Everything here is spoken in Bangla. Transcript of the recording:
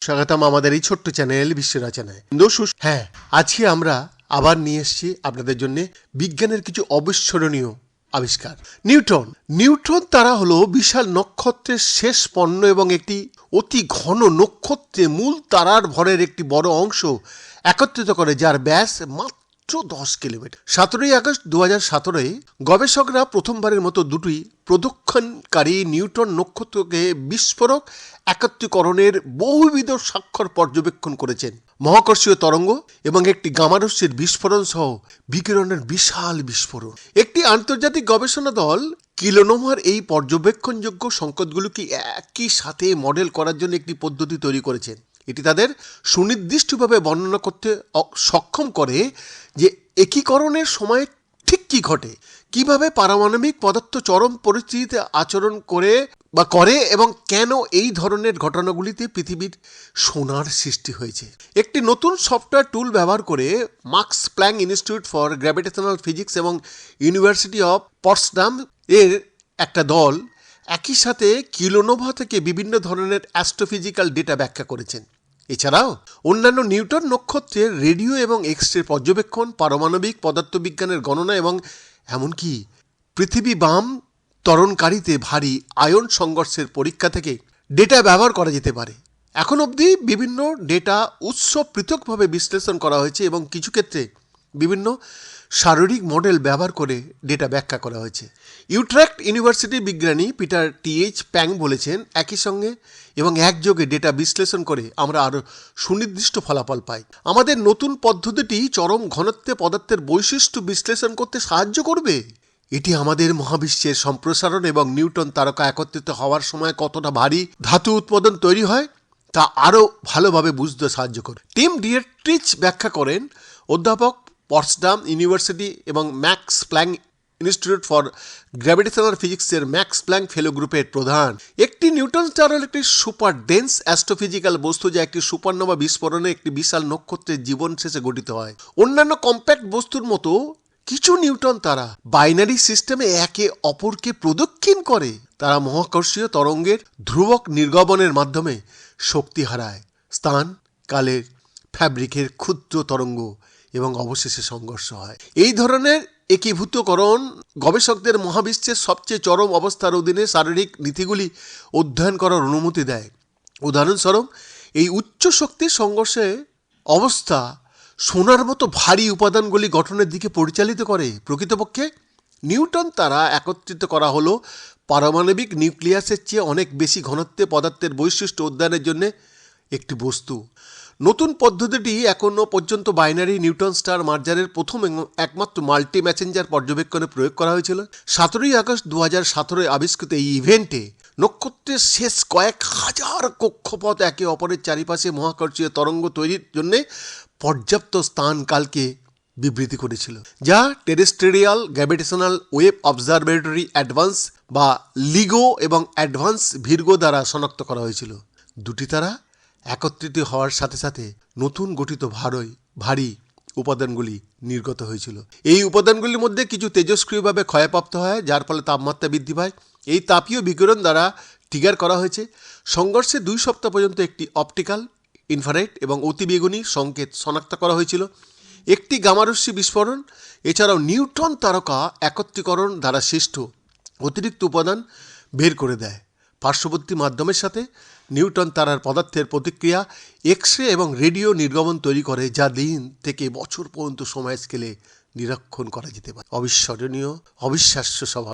স্বাগতম আমাদের এই ছোট্ট চ্যানেল বিশ্ব রচনায় হ্যাঁ আজকে আমরা আবার নিয়ে এসেছি আপনাদের জন্য বিজ্ঞানের কিছু অবিস্মরণীয় আবিষ্কার। নিউটন নিউটন তারা হলো বিশাল নক্ষত্রের শেষ পণ্য এবং একটি অতি ঘন নক্ষত্রে মূল তারার ভরের একটি বড় অংশ একত্রিত করে, যার ব্যাস মাত্র দশ কিলোমিটার। সতেরোই আগস্ট দু হাজার সতেরোয় গবেষকরা প্রথমবারের মতো দুটি প্রদক্ষিণকারী নিউটন নক্ষত্রকে বিস্ফোরক একত্রীকরণের বহুবিধ স্বাক্ষর পর্যবেক্ষণ করেছেন। মহাকর্ষীয় তরঙ্গ এবং একটি গামারস্যের বিস্ফোরণ সহ বিকিরণের বিশাল বিস্ফোরণ। একটি আন্তর্জাতিক গবেষণা দল কিলোনোমার এই পর্যবেক্ষণযোগ্য সংকটগুলোকে একই সাথে মডেল করার জন্য একটি পদ্ধতি তৈরি করেছেন। এটি তাদের সুনির্দিষ্টভাবে বর্ণনা করতে সক্ষম করে যে একীকরণের সময় ঠিক কী ঘটে, কীভাবে পারমাণবিক পদার্থ চরম পরিস্থিতিতে আচরণ করে বা করে এবং কেন এই ধরনের ঘটনাগুলিতে পৃথিবীর সোনার সৃষ্টি হয়েছে। একটি নতুন সফটওয়্যার টুল ব্যবহার করে Max Planck Institute for gravitational physics এবং ইউনিভার্সিটি অফ পটসডাম এর একটা দল একই সাথে কিলোনোভা থেকে বিভিন্ন ধরনের অ্যাস্ট্রোফিজিক্যাল ডেটা ব্যাখ্যা করেছেন। এছাড়াও, অন্যান্য নিউটন নক্ষত্রের রেডিও এবং এক্সরে পর্যবেক্ষণ, পারমাণবিক পদার্থবিজ্ঞানের গণনা এবং এমনকি পৃথিবী বাম তরণকারীতে ভারী আয়ন সংঘর্ষের পরীক্ষা থেকে ডেটা ব্যবহার করা যেতে পারে। এখন অবধি বিভিন্ন ডেটা উৎস পৃথকভাবে বিশ্লেষণ করা হয়েছে এবং কিছু ক্ষেত্রে বিভিন্ন শারীরিক মডেল ব্যবহার করে ডেটা ব্যাখ্যা করা হয়েছে। ইউট্রাক্ট ইউনিভার্সিটির বিজ্ঞানী পিটার টিএইচ প্যাং বলেছেন, একই সঙ্গে এবং একযোগে ডেটা বিশ্লেষণ করে আমরা আরও সুনির্দিষ্ট ফলাফল পাই। আমাদের নতুন পদ্ধতিটি চরম ঘনত্বে পদার্থের বৈশিষ্ট্য বিশ্লেষণ করতে সাহায্য করবে। এটি আমাদের মহাবিশ্বের সম্প্রসারণ এবং নিউটন তারকা একত্রিত হওয়ার সময় কতটা ভারী ধাতু উৎপাদন তৈরি হয়, তা আরও ভালোভাবে বুঝতে সাহায্য করে টিম ডিয়েট্রিচ ব্যাখ্যা করেন, অধ্যাপক পটসডাম ইউনিভার্সিটি এবং Max Planck Institute for gravitational ফিজিক্সের ম্যাক্স প্ল্যাং ফেলো গ্রুপের প্রধান। একটি নিউটন স্টার হল একটি সুপার ডেন্স অ্যাস্ট্রোফিজিক্যাল বস্তু যা একটি সুপারনোভা বিস্ফোরণে একটি বিশাল নক্ষত্রের জীবন শেষে গঠিত হয়। অন্যান্য কম্প্যাক্ট বস্তুর মতো কিছু নিউটন তারা বাইনারি সিস্টেমে একে অপরকে প্রদক্ষিণ করে। তারা মহাকর্ষীয় তরঙ্গের ধ্রুবক নির্গমনের মাধ্যমে শক্তি হারায়। স্থান, কালের, ফ্যাব্রিকের ক্ষুদ্র তরঙ্গ। এবং অবশেষে সংঘর্ষ হয়। এই ধরনের একীভূতকরণ গবেষকদের মহাবিশ্বের সবচেয়ে চরম অবস্থার অধীনে শারীরিক নীতিগুলি অধ্যয়ন করার অনুমতি দেয়। উদাহরণস্বরূপ, এই উচ্চ শক্তির সংঘর্ষে অবস্থা সোনার মতো ভারী উপাদানগুলি গঠনের দিকে পরিচালিত করে। প্রকৃতপক্ষে, নিউটন তারা একত্রিত করা হলো পারমাণবিক নিউক্লিয়াসের চেয়ে অনেক বেশি ঘনত্বে পদার্থের বৈশিষ্ট্য অধ্যয়নের জন্য একটি বস্তু। নতুন পদ্ধতিটি এখনও পর্যন্ত বাইনারি নিউটন স্টার মার্জারের প্রথম একমাত্র মাল্টি ম্যাসেঞ্জার পর্যবেক্ষণে প্রয়োগ করা হয়েছিল। সতেরোই আগস্ট দু হাজার সতেরোয় আবিষ্কৃত এই ইভেন্টে নক্ষত্রের শেষ কয়েক হাজার কক্ষপথ একে অপরের চারিপাশে মহাকর্ষীয় তরঙ্গ তৈরির জন্য পর্যাপ্ত স্থান কালকে বিবৃতি করেছিল, যা terrestrial gravitational wave observatory advance বা লিগো এবং অ্যাডভান্স ভির্গো দ্বারা শনাক্ত করা হয়েছিল। দুটি তারা একত্রিত হওয়ার সাথে সাথে নতুন গঠিত ভারই ভারী উপাদানগুলি নির্গত হয়েছিল। এই উপাদানগুলির মধ্যে কিছু তেজস্ক্রিয়ভাবে ক্ষয়প্রাপ্ত হয়, যার ফলে তাপমাত্রা বৃদ্ধি পায়। এই তাপীয় বিকিরণ দ্বারা ট্রিগার করা হয়েছে। সংঘর্ষে দুই সপ্তাহ পর্যন্ত একটি অপটিক্যাল ইনফ্রারেড এবং অতিবেগুনি সংকেত শনাক্ত করা হয়েছিল। একটি গামারস্যি বিস্ফোরণ, এছাড়াও নিউটন তারকা একত্রীকরণ দ্বারা সৃষ্ট অতিরিক্ত উপাদান বের করে দেয়। পার্শ্ববর্তী মাধ্যমের সাথে নিউটন তারার পদার্থের প্রতিক্রিয়া এক্স রে এবং রেডিও নির্গমন তৈরি করে, যা দিন থেকে বছর পর্যন্ত সময় স্কেলে নিরীক্ষণ করা যেতে পারে। অবিস্মরণীয়, অবিশ্বাস্য স্বভাব।